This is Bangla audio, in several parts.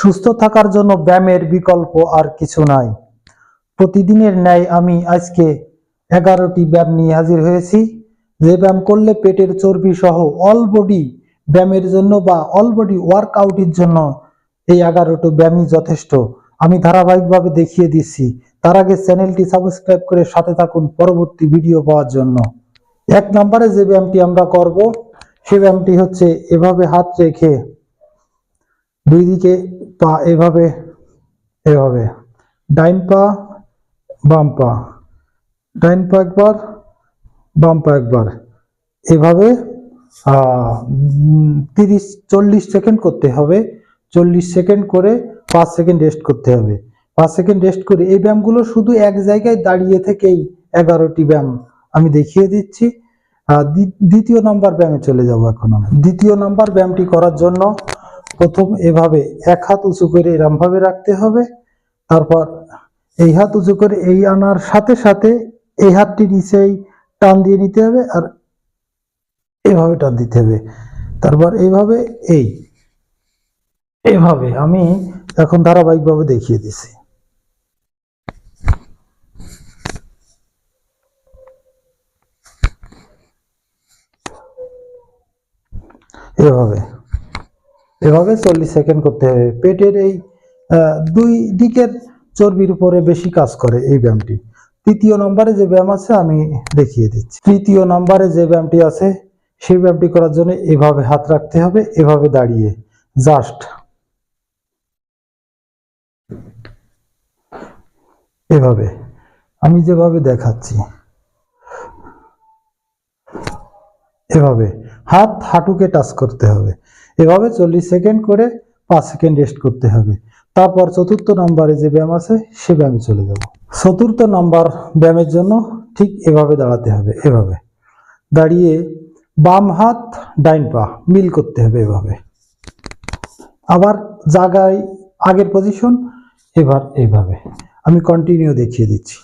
সুস্থ থাকার জন্য ব্যায়ামের বিকল্প আর কিছু নাই। প্রতিদিনের ন্যায় আমি আজকে এগারোটি ব্যায়াম নিয়ে হাজির হয়েছি। যে ব্যায়াম করলে পেটের চর্বি সহ অল বডি ব্যায়ামের জন্য বা অল বডি ওয়ার্কআউটের জন্য এই এগারোটি ব্যায়ামই যথেষ্ট। আমি ধারাবাহিকভাবে দেখিয়ে দিচ্ছি। তার আগে চ্যানেলটি সাবস্ক্রাইব করে সাথে থাকুন পরবর্তী ভিডিও পাওয়ার জন্য। এক নম্বরে যে ব্যায়ামটি আমরা করব, সে ব্যায়ামটি হচ্ছে এভাবে হাত রেখে দুই দিকে পা এভাবে এভাবে। ডাইন পা, বাম পা। ডাইন পা একবার, বাম পা একবার। এভাবে তিরিশ, চল্লিশ সেকেন্ড করতে হবে। চল্লিশ সেকেন্ড করে পাঁচ সেকেন্ড রেস্ট করতে হবে। পাঁচ সেকেন্ড রেস্ট করে এই ব্যায়ামগুলো শুধু এক জায়গায় দাঁড়িয়ে থেকেই এগারোটি ব্যায়াম আমি দেখিয়ে দিচ্ছি। দ্বিতীয় নাম্বার ব্যায়ামে চলে যাব এখন দ্বিতীয় নাম্বার ব্যায়ামটি করার জন্য প্রথম এভাবে এক হাত উঁচু করে এরম ভাবে রাখতে হবে। তারপর এই হাত উঁচু করে এই আনার সাথে সাথে এই হাতটি নিচেই টান দিয়ে নিতে হবে আর এভাবে টান দিতে হবে। তারপর এইভাবে এই, এভাবে আমি এখন ধারাবাহিকভাবে দেখিয়ে দিছি। এভাবে। এভাবে চল্লিশ সেকেন্ড করতে হবে। পেটের এই দুই দিকের চর্বির উপরে বেশি কাজ করে এই ব্যায়ামটি। তৃতীয় নম্বরে যে ব্যায়াম আছে আমি দেখিয়ে দিচ্ছি। তৃতীয় নম্বরে যে ব্যায়ামটি আছে, সেই ব্যায়ামটি করার জন্য এভাবে হাত রাখতে হবে, এভাবে দাঁড়িয়ে। জাস্ট। এভাবে। আমি যেভাবে দেখাচ্ছি, এভাবে। হাত হাঁটুকে টাচ করতে হবে। এভাবে চল্লিশ সেকেন্ড করে পাঁচ সেকেন্ড রেস্ট করতে হবে। তারপর চতুর্থ নম্বরে যে ব্যায়াম আছে, সে ব্যায়ামে চলে যাব। চতুর্থ নাম্বার ব্যায়ামের জন্য ঠিক এভাবে দাঁড়াতে হবে, এভাবে। দাঁড়িয়ে বাম হাত, ডাইন পা মিল করতে হবে এভাবে। আবার জায়গায় আগের পজিশন এবার এইভাবে আমি কন্টিনিউ দেখিয়ে দিচ্ছি।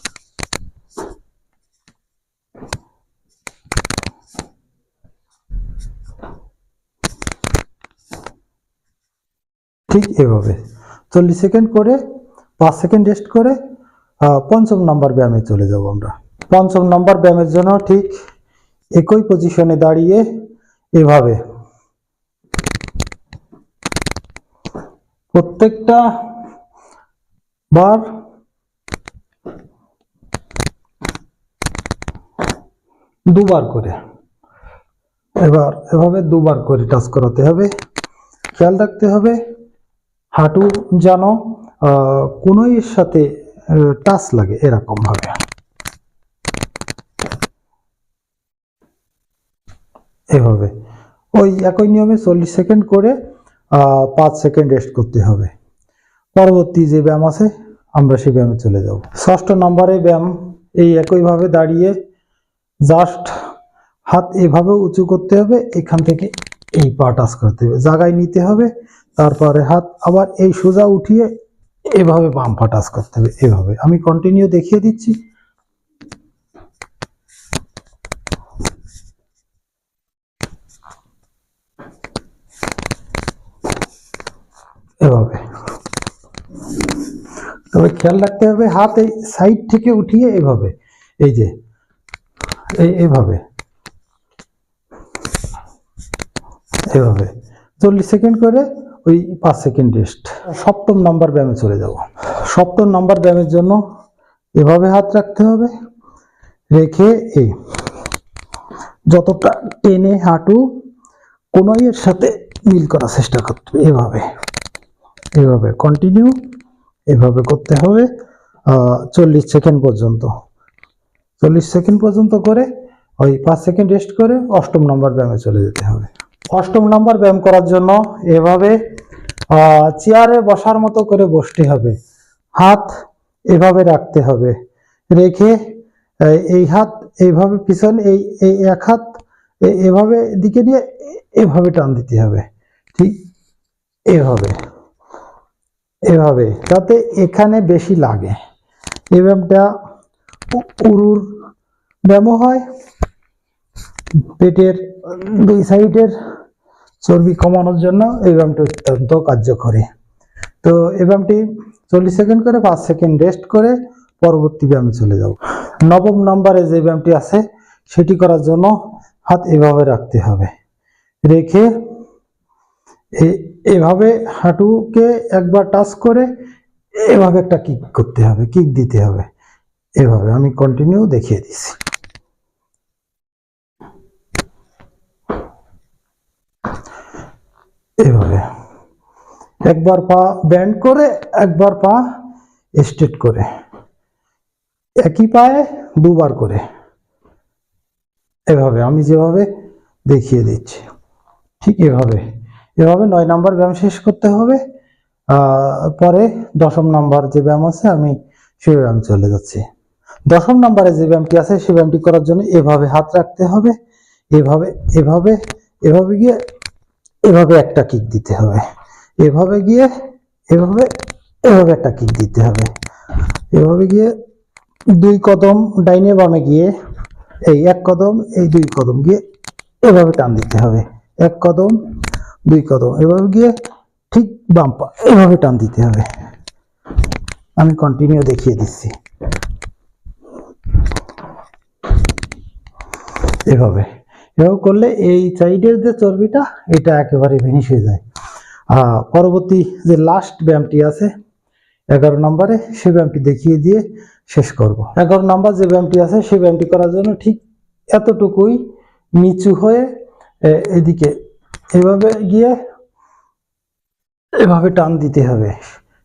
ঠিক এভাবে। চল্লিশ সেকেন্ড করে, পাঁচ সেকেন্ড রেস্ট করে পঞ্চম নম্বর ব্যায়ামে চলে যাব আমরা। পঞ্চম নম্বর ব্যায়ামের জন্য ঠিক একই পজিশনে দাঁড়িয়ে এভাবে। প্রত্যেকটা বার দুবার করে। এবার এভাবে দুবার করে টাচ করাতে হবে। খেয়াল রাখতে হবে হাঁটু যেন আহ, কোনোই এর সাথে টাচ লাগে এরকম ভাবে। এভাবে। ওই একই নিয়মে চল্লিশ সেকেন্ড করে পাঁচ সেকেন্ড রেস্ট করতে হবে। পরবর্তী যে ব্যায়াম আছে আমরা সেই ব্যায়ামে চলে যাব। ষষ্ঠ নম্বরে ব্যায়াম এই একইভাবে দাঁড়িয়ে জাস্ট হাত এভাবে উঁচু করতে হবে এখান থেকে এই পা টাচ করতে হবে। জায়গায় নিতে হবে তারপরে হাত আবার এই সোজা উঠিয়ে এভাবে বাম পা টাচ করতে হবে, এভাবে। আমি কন্টিনিউ দেখিয়ে দিচ্ছি। এভাবে। তবে খেয়াল রাখতে হবে, হাত এই সাইড থেকে উঠিয়ে এভাবে, এই যে, এই এভাবে। এভাবে। চল্লিশ সেকেন্ড করে ওই পাঁচ সেকেন্ড রেস্ট সপ্তম নাম্বার ব্যায়ামে চলে যাব। সপ্তম নাম্বার ব্যায়ামের জন্য এভাবে হাত রাখতে হবে। রেখে এই যতটা টেনে হাঁটু কোনো এর সাথে মিল করার চেষ্টা করতে হবে। এভাবে এভাবে কন্টিনিউ এভাবে করতে হবে চল্লিশ সেকেন্ড পর্যন্ত। চল্লিশ সেকেন্ড পর্যন্ত করে ওই পাঁচ সেকেন্ড রেস্ট করে অষ্টম নম্বর ব্যায়ামে চলে যেতে হবে। অষ্টম নম্বর ব্যায়াম করার জন্য এভাবে চেয়ারে বসার মতো করে বসতে হবে। হাত এভাবে রাখতে হবে। রেখে এই হাত এইভাবে পিছন, এই এই এক হাত এভাবে দিকে নিয়ে এভাবে টান দিতে হবে। ঠিক এভাবে এভাবে, যাতে এখানে বেশি লাগে। এই ব্যায়ামটা উরুর ব্যায়ামও হয়, পেটের দুই সাইডের চর্বি কমানোর জন্য এই ব্যায়ামটি অত্যন্ত কার্যকরী। তো এই ব্যায়ামটি চল্লিশ সেকেন্ড করে পাঁচ সেকেন্ড রেস্ট করে পরবর্তী ব্যায়ামে চলে যাব নবম নম্বরে যে ব্যায়ামটি আছে, সেটি করার জন্য হাত এভাবে রাখতে হবে। রেখে এভাবে হাঁটুকে একবার টাচ করে এভাবে একটা কিক করতে হবে, কিক দিতে হবে। এভাবে আমি কন্টিনিউ দেখিয়ে দিচ্ছি। এভাবে। একবার পা ব্যান্ড করে, একবার পা স্ট্রেট করে। একই পায়ে দুবার করে। এভাবে, আমি যেভাবে দেখিয়ে দিচ্ছি। ঠিক এভাবে। এভাবে নয় নাম্বার ব্যায়াম শেষ করতে হবে। পরে দশম নাম্বার যে ব্যায়াম আছে, আমি সেই ব্যায়াম চলে যাচ্ছি। দশম নাম্বারে যে ব্যায়ামটি আছে সেই ব্যায়ামটি করার জন্য এভাবে হাত রাখতে হবে। এভাবে এভাবে এভাবে গিয়ে এভাবে একটা কিক দিতে হবে। এভাবে গিয়ে, এভাবে এভাবে একটা কিক দিতে হবে। এভাবে গিয়ে দুই কদম ডাইনে বামে গিয়ে, এই এক কদম, এই দুই কদম গিয়ে এভাবে টান দিতে হবে। এক কদম, দুই কদম, এভাবে গিয়ে ঠিক বাম পা, এভাবে টান দিতে হবে। আমি কন্টিনিউ দেখিয়ে দিচ্ছি। এভাবে। এভাবে করলে এই সাইডের যে চর্বিটা, এটা একেবারে ফিনিশ হয়ে যায়। পরবর্তী যে লাস্ট ব্যায়ামটি আছে, এগারো নম্বরে সেই ব্যায়ামটি দেখিয়ে দিয়ে শেষ করব। এগারো নম্বর যে ব্যায়ামটি আছে সেই ব্যায়ামটি করার জন্য ঠিক এতটুকুই নিচু হয়ে এদিকে এভাবে গিয়ে এভাবে টান দিতে হবে।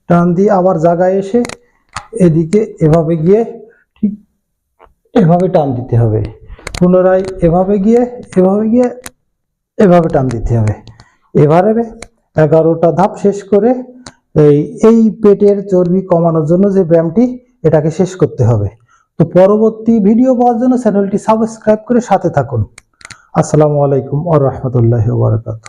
টান দিয়ে আবার জায়গায় এসে এদিকে এভাবে গিয়ে ঠিক এভাবে টান দিতে হবে। পুনরায় এভাবে গিয়ে এভাবে গিয়ে, এভাবে টান দিতে হবে। এবারে এগারোটা ধাপ শেষ করে এই এই পেটের চর্বি কমানোর জন্য যে ব্যায়ামটি, এটাকে শেষ করতে হবে। তো পরবর্তী ভিডিও পাওয়ার জন্য চ্যানেলটি সাবস্ক্রাইব করে সাথে থাকুন। আসসালামু আলাইকুম আ রহমতুল্লাহ বারকাত